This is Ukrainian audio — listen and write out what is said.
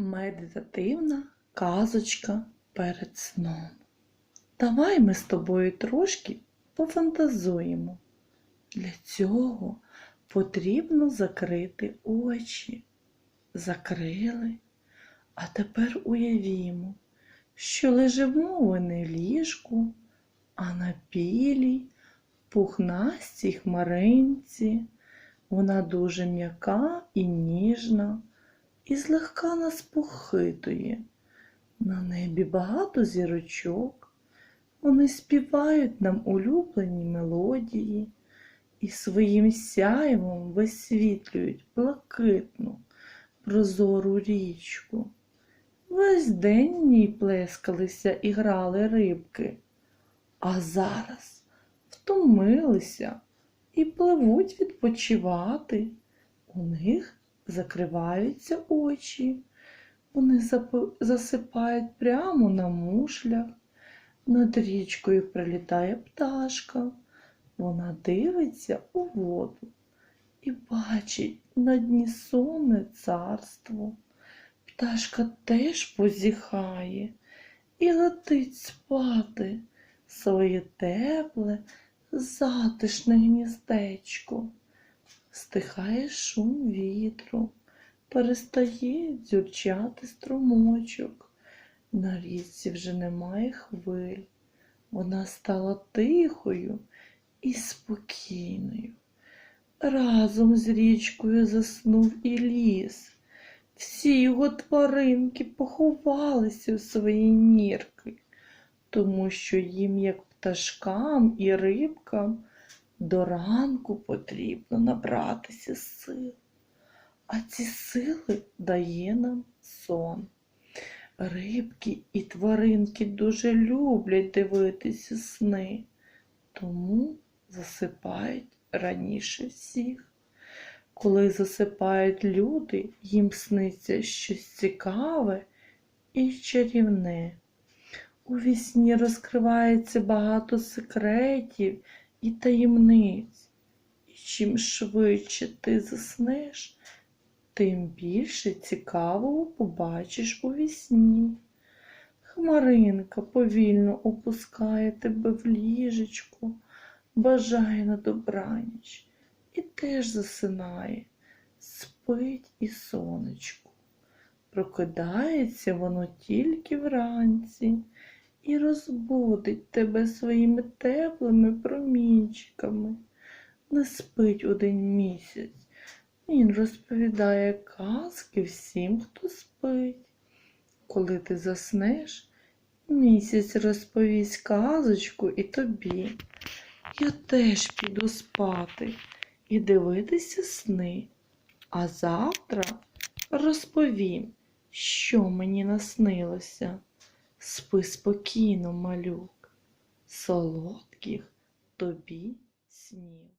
Медитативна казочка перед сном. Давай ми з тобою трошки пофантазуємо. Для цього потрібно закрити очі. Закрили. А тепер уявімо, що лежимо ви не в ліжку, а на білій, пухнастій хмаринці. Вона дуже м'яка і ніжна і злегка нас похитує. На небі багато зірочок. Вони співають нам улюблені мелодії і своїм сяйвом висвітлюють блакитну, прозору річку. Весь день в ній плескалися і грали рибки, а зараз втомилися і пливуть відпочивати. У них закриваються очі, вони засипають прямо на мушлях. Над річкою прилітає пташка. Вона дивиться у воду і бачить на дні сонне царство. Пташка теж позіхає і летить спати своє тепле, затишне гніздечко. Стихає шум вітру, перестає дзюрчати струмочок. На річці вже немає хвиль. Вона стала тихою і спокійною. Разом з річкою заснув і ліс. Всі його тваринки поховалися у свої нірки, тому що їм, як пташкам і рибкам, до ранку потрібно набратися сил. А ці сили дає нам сон. Рибки і тваринки дуже люблять дивитися сни, тому засипають раніше всіх. Коли засипають люди, їм сниться щось цікаве і чарівне. У вісні розкривається багато секретів і таємниць. І чим швидше ти заснеш, тим більше цікавого побачиш у вісні. Хмаринка повільно опускає тебе в ліжечку, бажає на добраніч і теж засинає, спить і сонечко. Прокидається воно тільки вранці і розбудить тебе своїми теплими промінчиками. Не спить один місяць. Він розповідає казки всім, хто спить. Коли ти заснеш, місяць розповість казочку і тобі. Я теж піду спати і дивитися сни. А завтра розповім, що мені наснилося. Спи спокійно, малюк, солодких тобі снів.